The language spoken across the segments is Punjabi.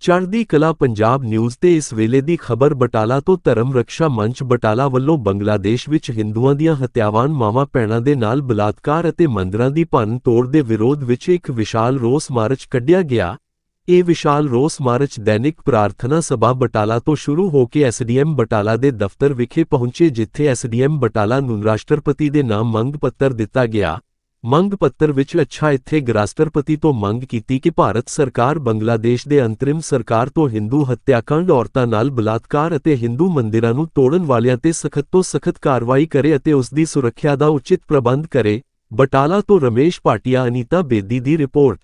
ਚੜ੍ਹਦੀ ਕਲਾ ਪੰਜਾਬ ਨਿਊਜ਼ ਤੇ ਇਸ ਵੇਲੇ ਦੀ ਖਬਰ ਬਟਾਲਾ ਤੋਂ ਧਰਮ ਰੱਖਿਆ ਮੰਚ ਬਟਾਲਾ ਵੱਲੋਂ ਬੰਗਲਾਦੇਸ਼ ਵਿੱਚ ਹਿੰਦੂਆਂ ਦੀਆਂ ਹੱਤਿਆਵਾਂ, ਮਾਵਾਂ ਭੈਣਾਂ ਦੇ ਨਾਲ ਬਲਾਤਕਾਰ ਅਤੇ ਮੰਦਰਾਂ ਦੀ ਭੰਨ ਤੋੜ ਦੇ ਵਿਰੋਧ ਵਿੱਚ ਇੱਕ ਵਿਸ਼ਾਲ ਰੋਸ ਮਾਰਚ ਕੱਢਿਆ ਗਿਆ। ਇਹ ਵਿਸ਼ਾਲ ਰੋਸ ਮਾਰਚ ਦੈਨਿਕ ਪ੍ਰਾਰਥਨਾ ਸਭਾ ਬਟਾਲਾ ਤੋਂ ਸ਼ੁਰੂ ਹੋ ਕੇ ਐਸਡੀਐਮ ਬਟਾਲਾ ਦੇ ਦਫ਼ਤਰ ਵਿਖੇ ਪਹੁੰਚੇ, ਜਿੱਥੇ ਐਸਡੀਐਮ ਬਟਾਲਾ ਨੂੰ ਰਾਸ਼ਟਰਪਤੀ ਦੇ ਨਾਮ ਮੰਗ ਪੱਤਰ ਦਿੱਤਾ ਗਿਆ। ਮੰਗ ਪੱਤਰ ਵਿੱਚ ਅੱਛਾ ਇੱਥੇ ਰਾਸ਼ਟਰਪਤੀ ਤੋਂ ਮੰਗ ਕੀਤੀ ਕਿ ਭਾਰਤ ਸਰਕਾਰ ਬੰਗਲਾਦੇਸ਼ ਦੇ ਅੰਤਰਿਮ ਸਰਕਾਰ ਤੋਂ ਹਿੰਦੂ ਹੱਤਿਆਕਾਂਡ ਔਰਤਾਂ ਨਾਲ ਬਲਾਤਕਾਰ ਅਤੇ ਹਿੰਦੂ ਮੰਦਿਰਾਂ ਨੂੰ ਤੋੜਨ ਵਾਲਿਆਂ ਤੇ ਸਖਤ ਤੋਂ ਸਖਤ ਕਾਰਵਾਈ ਕਰੇ ਅਤੇ ਉਸ ਦੀ ਸੁਰੱਖਿਆ ਦਾ ਉਚਿਤ ਪ੍ਰਬੰਧ ਕਰੇ, ਬਟਾਲਾ ਤੋਂ ਰਮੇਸ਼ ਭਾਟੀਆ ਅਨੀਤਾ ਬੇਦੀ ਦੀ ਰਿਪੋਰਟ।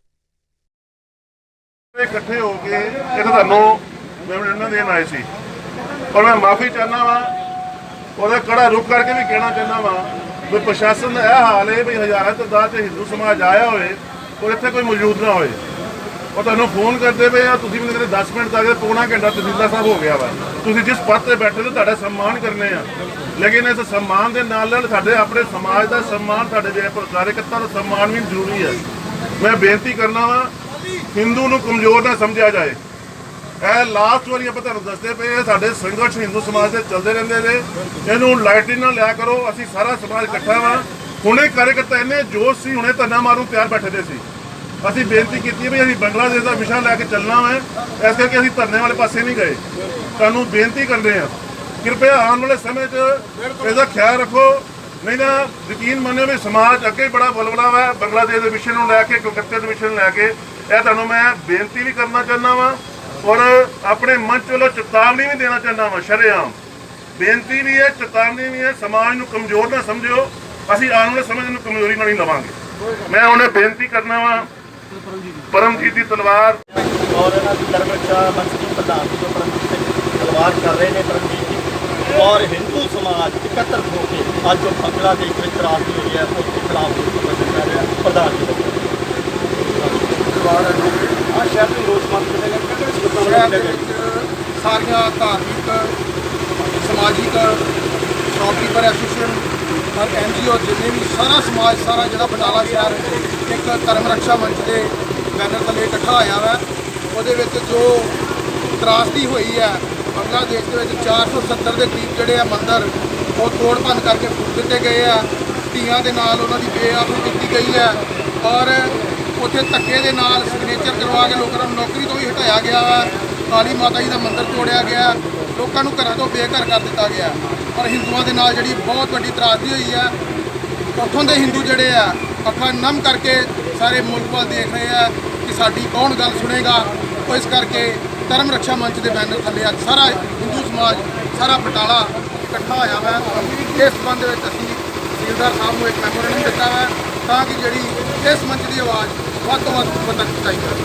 ਇਕੱਠੇ ਹੋ ਕੇ ਇਹ ਤੁਹਾਨੂੰ ਮੈਮੋਰੰਡਮ ਦੇਣ ਆਏ ਸੀ। ਔਰ ਮੈਂ ਮਾਫੀ ਚਾਹਨਾ ਵਾਂ, ਉਹਦਾ ਕੜਾ ਰੁਕ ਕਰਕੇ ਵੀ ਕਹਿਣਾ ਚਾਹੁੰਦਾ ਵਾਂ ਵੀ ਪ੍ਰਸ਼ਾਸਨ ਦਾ ਇਹ ਹਾਲ ਹੈ ਵੀ ਹਜ਼ਾਰਾਂ ਤੋਂ ਦਾ 'ਚ ਹਿੰਦੂ ਸਮਾਜ ਆਇਆ ਹੋਵੇ ਔਰ ਇੱਥੇ ਕੋਈ ਮੌਜੂਦ ਨਾ ਹੋਏ। ਉਹ ਤੁਹਾਨੂੰ ਫੋਨ ਕਰਦੇ ਪਏ ਆ, ਤੁਸੀਂ ਮੈਨੂੰ ਕਹਿੰਦੇ 10 ਮਿੰਟ ਤੱਕ ਪੌਣਾ ਘੰਟਾ ਤਹਿਸੀਲਦਾਰ ਸਾਹਿਬ ਹੋ ਗਿਆ ਵਾ। ਤੁਸੀਂ ਜਿਸ ਪਦ ਤੇ ਬੈਠੇ ਹੋ, ਤੁਹਾਡਾ ਸਨਮਾਨ ਕਰਨੇ ਆ। ਲੇਕਿਨ ਇਸ ਸਨਮਾਨ ਦੇ ਨਾਲ ਨਾਲ ਸਾਡੇ ਆਪਣੇ ਸਮਾਜ ਦਾ ਸਨਮਾਨ ਸਾਡੇ ਜਿਹੜੇ ਕਾਰਜਕਰਤਾ ਦਾ ਸਨਮਾਨ ਵੀ ਜ਼ਰੂਰੀ ਹੈ। ਮੈਂ ਬੇਨਤੀ ਕਰਨਾ ਵਾਂ, ਹਿੰਦੂ ਨੂੰ ਕਮਜ਼ੋਰ ਨਾ ਸਮਝਿਆ ਜਾਏ। ਇਹ ਲਾਸਟ ਵਾਰੀ ਆਪਾਂ ਤੁਹਾਨੂੰ ਦੱਸਦੇ ਪਏ ਆ, ਸਾਡੇ ਸੰਘਰਸ਼ ਹਿੰਦੂ ਸਮਾਜ ਦੇ ਚੱਲਦੇ ਰਹਿੰਦੇ ਨੇ। ਇਹਨੂੰ ਲਾਈਟਿੰਗ ਨਾਲ ਲਿਆ ਕਰੋ ਅਸੀਂ ਸਾਰਾ ਸਮਾਜ ਇਕੱਠਾ ਵਾ। ਹੁਣੇ ਕਾਰਜਕਰਤਾ ਇੰਨੇ ਜੋਸ਼ ਸੀ ਹੁਣੇ ਧਰਨਾ ਮਾਰੂ ਤਿਆਰ ਬੈਠੇ ਦੇ ਸੀ। ਅਸੀਂ ਬੇਨਤੀ ਕੀਤੀ ਵੀ ਅਸੀਂ ਬੰਗਲਾਦੇਸ਼ ਦਾ ਵਿਸ਼ਾ ਲੈ ਕੇ ਚੱਲਣਾ ਹੈ ਇਸ ਕਰਕੇ ਅਸੀਂ ਧਰਨੇ ਵਾਲੇ ਪਾਸੇ ਨਹੀਂ ਗਏ। ਤੁਹਾਨੂੰ ਬੇਨਤੀ ਕਰਦੇ ਹਾਂ ਕਿਰਪਾ ਆਉਣ ਵਾਲੇ ਸਮੇਂ 'ਚ ਇਹਦਾ ਖਿਆਲ ਰੱਖੋ। ਨਹੀਂ ਨਾ ਯਕੀਨ ਮੰਨਿਓ ਵੀ ਸਮਾਜ ਅੱਗੇ ਬੜਾ ਬਲਬਲਾ ਵਾ ਬੰਗਲਾਦੇਸ਼ ਦੇ ਵਿਸ਼ੇ ਨੂੰ ਲੈ ਕੇ ਕਲਕੱਤੇ ਦੇ ਵਿਸ਼ੇ ਨੂੰ ਲੈ ਕੇ। ਇਹ ਤੁਹਾਨੂੰ ਮੈਂ ਬੇਨਤੀ ਵੀ ਕਰਨਾ ਚਾਹੁੰਦਾ ਵਾਂ ਔਰ ਆਪਣੇ ਮੰਚ ਵੱਲੋਂ ਚੇਤਾਵਨੀ ਵੀ ਦੇਣਾ ਚਾਹੁੰਦਾ ਵਾਂ, ਸ਼ਰੇਆਮ। ਬੇਨਤੀ ਵੀ ਹੈ, ਚੇਤਾਵਨੀ ਵੀ ਹੈ, ਸਮਾਜ ਨੂੰ ਕਮਜ਼ੋਰ ਨਾ ਸਮਝਿਓ। ਅਸੀਂ ਆਉਣ ਵਾਲੇ ਸਮੇਂ ਨੂੰ ਕਮਜ਼ੋਰੀ ਨਾਲ ਨਹੀਂ ਲਵਾਂਗੇ। ਮੈਂ ਉਹਨੇ ਬੇਨਤੀ ਕਰਨਾ ਵਾਂ, ਪਰਮਜੀਤ ਦੀ ਤਲਵਾਰ। ਔਰ ਇਹਨਾਂ ਦੀ ਧਰਮਰਖਿਆ ਮੰਚ ਪ੍ਰਧਾਨ ਜੀ ਪਰਮਜੀਤ ਸਿੰਘ ਤਲਵਾਰ ਕਰ ਰਹੇ ਨੇ ਪਰਮਜੀਤ ਜੀ। ਔਰ ਹਿੰਦੂ ਸਮਾਜ ਇਕੱਤਰ ਹੋ ਕੇ ਅੱਜ ਜੋ ਬੰਗਲਾਦੇਸ਼ ਵਿੱਚ ਰਾਜ ਹੋਈ ਹੈ ਉਸ ਦੇ ਖਿਲਾਫ ਪ੍ਰਦਰਸ਼ਨ ਕਰ ਰਿਹਾ, ਪ੍ਰਧਾਨ ਜੀ ਦਾ ਆ ਸ਼ਹਿਰ ਦੀ ਰੋਸ ਮੰਨ ਕੇ ਕਿਹੜੇ ਵਿੱਚ ਸ਼ਹਿਰ ਦੇ ਵਿੱਚ ਸਾਰੀਆਂ ਧਾਰਮਿਕ, ਸਮਾਜਿਕ ਸ਼ੌਪਕੀਪਰ ਐਸੋਸੀਏਸ਼ਨ ਹਰ ਐਨਜੀਓ ਜਿੰਨੇ ਵੀ ਸਾਰਾ ਸਮਾਜ, ਸਾਰਾ ਜਿਹੜਾ ਬਟਾਲਾ ਸ਼ਹਿਰ ਇੱਕ ਧਰਮ ਰੱਖਿਆ ਮੰਚ ਦੇ ਬੈਨਰ ਥੱਲੇ ਇਕੱਠਾ ਹੋਇਆ ਵਾ। ਉਹਦੇ ਵਿੱਚ ਜੋ ਤਰਾਸਦੀ ਹੋਈ ਹੈ, ਬੰਗਲਾਦੇਸ਼ ਦੇ ਵਿੱਚ 470 ਦੇ ਕਰੀਬ ਜਿਹੜੇ ਆ ਮੰਦਰ, ਉਹ ਤੋੜ ਭੰਨ ਕਰਕੇ ਫੁੱਟ ਦਿੱਤੇ ਗਏ ਆ। ਧੀਆਂ ਦੇ ਨਾਲ ਉਹਨਾਂ ਦੀ ਬੇਆਬਰੂ ਕੀਤੀ ਗਈ ਹੈ ਔਰ ਉੱਥੇ ਧੱਕੇ ਦੇ ਨਾਲ ਸਿਗਨੇਚਰ ਕਰਵਾ ਕੇ ਲੋਕਾਂ ਨੂੰ ਨੌਕਰੀ ਤੋਂ ਵੀ ਹਟਾਇਆ ਗਿਆ ਵਾ। ਕਾਲੀ ਮਾਤਾ ਜੀ ਦਾ ਮੰਦਿਰ ਤੋੜਿਆ ਗਿਆ ਲੋਕਾਂ ਨੂੰ ਘਰਾਂ ਤੋਂ ਬੇਘਰ ਕਰ ਦਿੱਤਾ ਗਿਆ ਪਰ ਹਿੰਦੂਆਂ ਦੇ ਨਾਲ ਜਿਹੜੀ ਬਹੁਤ ਵੱਡੀ ਤਰਾਸਦੀ ਹੋਈ ਹੈ, ਉੱਥੋਂ ਦੇ ਹਿੰਦੂ ਜਿਹੜੇ ਆ ਅੱਖਾਂ ਨਮ ਕਰਕੇ ਸਾਰੇ ਮੁਲਕ ਵੱਲ ਦੇਖ ਰਹੇ ਆ ਕਿ ਸਾਡੀ ਕੌਣ ਗੱਲ ਸੁਣੇਗਾ। ਉਹ ਇਸ ਕਰਕੇ ਧਰਮ ਰੱਖਿਆ ਮੰਚ ਦੇ ਬੈਨਰ ਥੱਲੇ ਅੱਜ ਸਾਰਾ ਹਿੰਦੂ ਸਮਾਜ, ਸਾਰਾ ਬਟਾਲਾ ਇਕੱਠਾ ਹੋਇਆ ਹੈ। ਇਸ ਸੰਬੰਧ ਵਿੱਚ ਅਸੀਂ ਤਹਿਸੀਲਦਾਰ ਸਾਹਿਬ ਨੂੰ ਇੱਕ ਮੈਮੋਰੰਡਮ ਦਿੱਤਾ ਹੈ ਤਾਂ ਕਿ ਜਿਹੜੀ ਇਸ ਮੰਚ ਦੀ ਆਵਾਜ਼ ਵੱਧ ਤੋਂ ਵੱਧ ਤੱਕ ਪਹੁੰਚਾਈ ਜਾਵੇ।